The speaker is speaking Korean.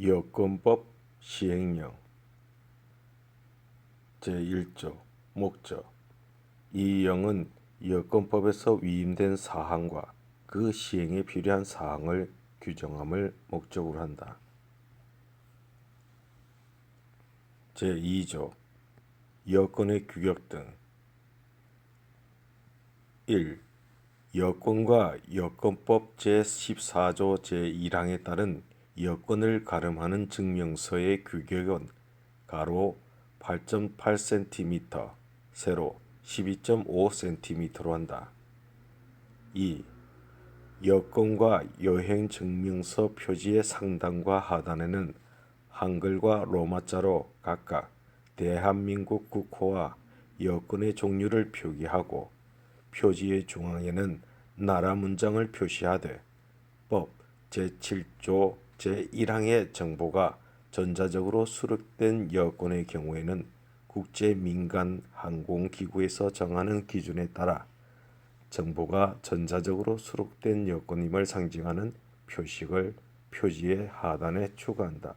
여권법 시행령 제1조 목적 이 영은 여권법에서 위임된 사항과 그 시행에 필요한 사항을 규정함을 목적으로 한다. 제2조 여권의 규격 등 1. 여권과 여권법 제14조 제1항에 따른 여권을 가름하는 증명서의 규격은 가로 8.8cm, 세로 12.5cm로 한다. 2. 여권과 여행 증명서 표지의 상단과 하단에는 한글과 로마자로 각각 대한민국 국호와 여권의 종류를 표기하고 표지의 중앙에는 나라 문장을 표시하되 법 제7조 제1항의 정보가 전자적으로 수록된 여권의 경우에는 국제 민간 항공기구에서 정하는 기준에 따라 정보가 전자적으로 수록된 여권임을 상징하는 표식을 표지의 하단에 추가한다.